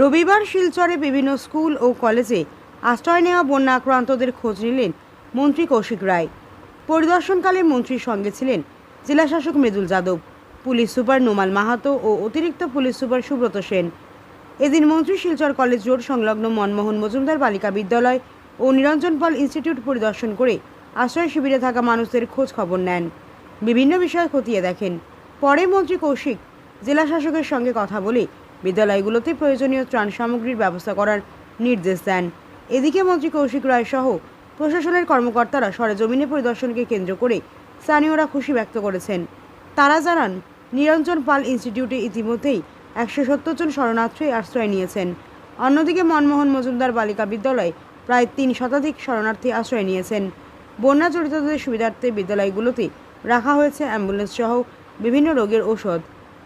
রবিবার শিলচরে বিভিন্ন স্কুল ও কলেজে আশ্রয় নেওয়া বন্যা আক্রান্তদের খোঁজ নিলেন মন্ত্রী কৌশিক রায়। পরিদর্শনকালে মন্ত্রীর সঙ্গে ছিলেন জেলাশাসক মৃদুল যাদব, পুলিশ সুপার নোমাল মাহাতো ও অতিরিক্ত পুলিশ সুপার সুব্রত সেন। এদিন মন্ত্রী শিলচর কলেজ রোড সংলগ্ন মনমোহন মজুমদার বালিকা বিদ্যালয় ও নিরঞ্জন পাল ইনস্টিটিউট পরিদর্শন করে আশ্রয় শিবিরে থাকা মানুষদের খোঁজ খবর নেন। বিভিন্ন বিষয় খতিয়ে দেখেন। পরে মন্ত্রী কৌশিক জেলা শাসকের সঙ্গে কথা বলে বিদ্যালয়গুলোতে প্রয়োজনীয় ত্রাণ সামগ্রীর ব্যবস্থা করার নির্দেশ দেন। এদিকে মন্ত্রী কৌশিক রায় সহ প্রশাসনের কর্মকর্তারা সরেজমিনে পরিদর্শনকে কেন্দ্র করে স্থানীয়রা খুশি ব্যক্ত করেছেন। তারা জানান, নিরঞ্জন পাল ইনস্টিটিউটে ইতিমধ্যেই একশো সত্তর জন শরণার্থী আশ্রয় নিয়েছেন। অন্যদিকে মনমোহন মজুমদার বালিকা বিদ্যালয়ে প্রায় তিন শতাধিক শরণার্থী আশ্রয় নিয়েছেন। বন্যা জড়িতদের সুবিধার্থে বিদ্যালয়গুলোতে রাখা হয়েছে অ্যাম্বুলেন্স সহ বিভিন্ন রোগের ঔষধ।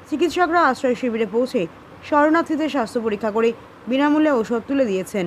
চিকিৎসকরা আশ্রয় শিবিরে পৌঁছে শরণার্থীদের স্বাস্থ্য পরীক্ষা করে বিনামূল্যে ঔষধ তুলে দিয়েছেন।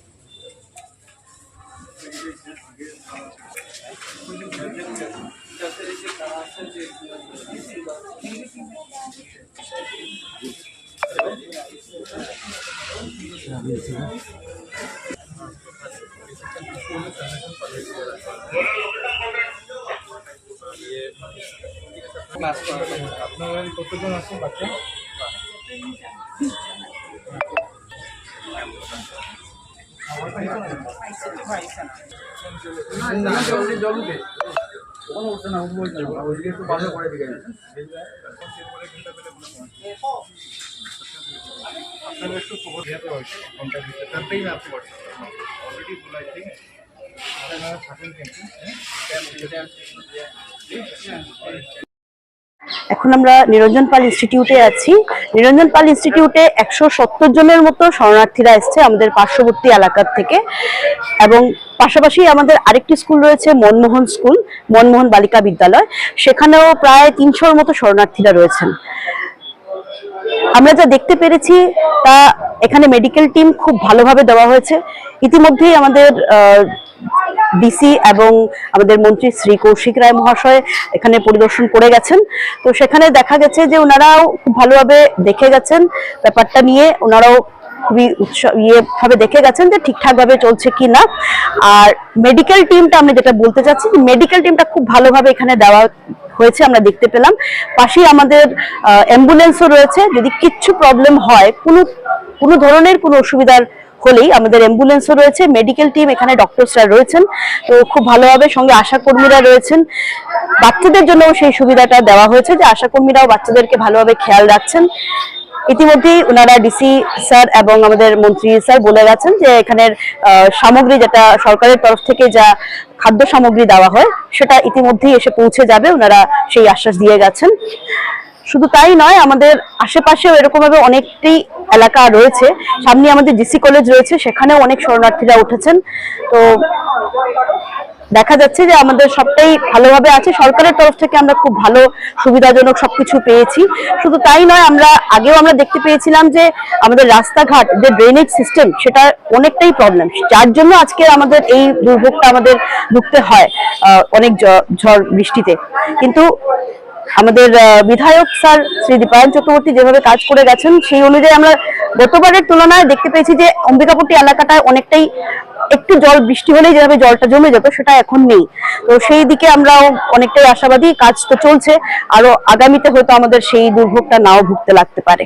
আপনারা কতজন আছে বাচ্চা? আপনারা একটু খবর দিতে হয়েছে ঘণ্টার ভিতরে তারপরেই আপনি অলরেডি বলাই ঠিক আছে আপনারা থাকেন কিন্তু এখন আমরা নিরঞ্জন পাল ইনস্টিটিউটে আছি। নিরঞ্জন পাল ইনস্টিটিউটে একশো সত্তর জনের মতো শরণার্থীরা এসছে আমাদের পার্শ্ববর্তী এলাকার থেকে। এবং পাশাপাশি আমাদের আরেকটি স্কুল রয়েছে, মনমোহন স্কুল মনমোহন বালিকা বিদ্যালয়। সেখানেও প্রায় তিনশোর মতো শরণার্থীরা রয়েছেন। আমরা যা দেখতে পেরেছি, তা এখানে মেডিকেল টিম খুব ভালোভাবে দেওয়া হয়েছে। ইতিমধ্যেই আমাদের ডিসি এবং আমাদের মন্ত্রী শ্রী কৌশিক রায় মহাশয় এখানে পরিদর্শন করে গেছেন। তো সেখানে দেখা গেছে যে ওনারাও খুব ভালোভাবে দেখে গেছেন ব্যাপারটা নিয়ে। ওনারাও খুবই উৎসাহ ইয়ে ভাবে দেখে গেছেন যে ঠিকঠাক ভাবে চলছে কি না। আর মেডিকেল টিমটা আমি যেটা বলতে চাচ্ছি মেডিকেল টিমটা খুব ভালোভাবে এখানে দেওয়া হয়েছে, আমরা দেখতে পেলাম। পাশেই আমাদের অ্যাম্বুলেন্সও রয়েছে। যদি কিচ্ছু প্রবলেম হয়, কোনো কোনো ধরনের কোনো অসুবিধার হলেই আমাদের অ্যাম্বুলেন্সও রয়েছে মেডিকেল টিম এখানে ডক্টরসরা রয়েছেন। তো খুব ভালোভাবে সঙ্গে আশা কর্মীরা রয়েছেন। বাচ্চাদের জন্য সেই সুবিধাটা দেওয়া হয়েছে যে আশা কর্মীরাও বাচ্চাদেরকে ভালোভাবে খেয়াল রাখছেন। ইতিমধ্যেই ওনারা ডিসি স্যার এবং আমাদের মন্ত্রী স্যার বলে গেছেন যে এখানের সামগ্রী যেটা সরকারের তরফ থেকে যা খাদ্য সামগ্রী দেওয়া হয়, সেটা ইতিমধ্যেই এসে পৌঁছে যাবে ওনারা সেই আশ্বাস দিয়ে গেছেন। শুধু তাই নয়, আমাদের আশেপাশেও এরকম ভাবে অনেকটি এলাকা রয়েছে। সামনে আমাদের ডিসি কলেজ রয়েছে, সেখানেও অনেক শরণার্থীরা উঠেছেন। তো দেখা যাচ্ছে যে আমাদের সবটাই ভালোভাবে আছে। সরকারের তরফ থেকে আমরা খুব ভালো, সুবিধাজনক সবকিছু পেয়েছি। শুধু তাই নয়, আমরা আগেও আমরা দেখতে পেয়েছিলাম যে আমাদের রাস্তাঘাট, যে ড্রেনেজ সিস্টেম সেটা অনেকটাই প্রবলেম যার জন্য আজকে আমাদের এই দুর্ভোগটা আমাদের ভুগতে হয় অনেক ঝড় বৃষ্টিতে। কিন্তু আমাদের বিধায়ক স্যার শ্রী দীপায়ন চক্রবর্তী যেভাবে কাজ করে গেছেন, সেই অনুযায়ী আমরা গতবারের তুলনায় দেখতে পেয়েছি যে অম্বিকাপুরটি এলাকাটায় অনেকটাই একটু জল, বৃষ্টি হলেই যেভাবে জলটা জমে যেত সেটা এখন নেই। তো সেই দিকে আমরাও অনেকটাই আশাবাদী, কাজ তো চলছে। আরও আগামীতে হয়তো আমাদের সেই দুর্ভোগটা নাও ভুগতে লাগতে পারে।